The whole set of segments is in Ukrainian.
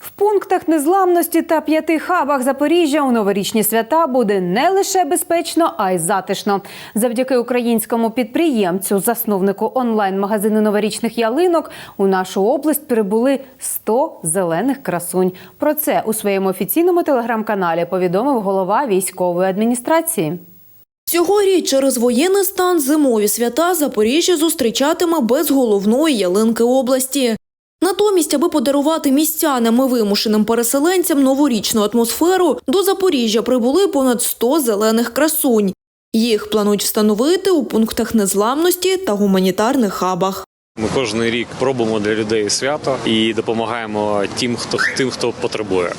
В пунктах незламності та п'яти хабах Запоріжжя у новорічні свята буде не лише безпечно, а й затишно. Завдяки українському підприємцю, засновнику онлайн-магазину новорічних ялинок, у нашу область прибули 100 зелених красунь. Про це у своєму офіційному телеграм-каналі повідомив голова військової адміністрації. Цьогоріч через воєнний стан зимові свята Запоріжжя зустрічатиме без головної ялинки області. Натомість, аби подарувати містянам і вимушеним переселенцям новорічну атмосферу, до Запоріжжя прибули понад 100 зелених красунь. Їх планують встановити у пунктах незламності та гуманітарних хабах. Ми кожен рік пробуємо для людей свято і допомагаємо тим, хто тим, хто потребує.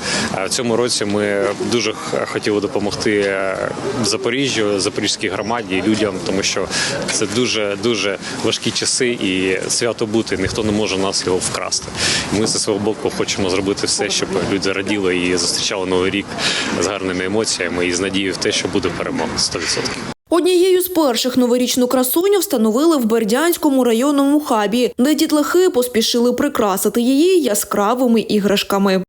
В цьому році ми дуже хотіли допомогти е, Запоріжжю, Запорізькій громаді людям, тому що це дуже дуже важкі часи, і свято бути ніхто не може нас його вкрасти. Ми зі свого боку хочемо зробити все, щоб люди раділи і зустрічали новий рік з гарними емоціями і з надією в те, що буде перемога 100%. Однією з перших новорічну красуню встановили в Бердянському районному хабі, де дітлахи поспішили прикрасити її яскравими іграшками.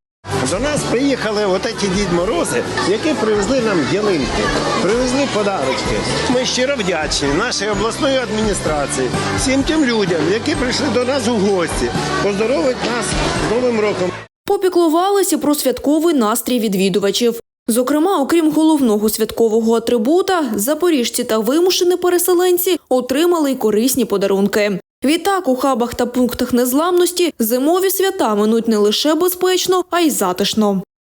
До нас приїхали от ці Дід Морози, які привезли нам ялинки, привезли подарочки. Ми щиро вдячні нашій обласної адміністрації, всім тим людям, які прийшли до нас у гості, поздоровить нас з Новим роком. Попіклувалися про святковий настрій відвідувачів. Зокрема, окрім головного святкового атрибута, запоріжці та вимушені переселенці отримали й корисні подарунки. Відтак у хабах та пунктах незламності зимові свята минуть не лише безпечно, а й затишно.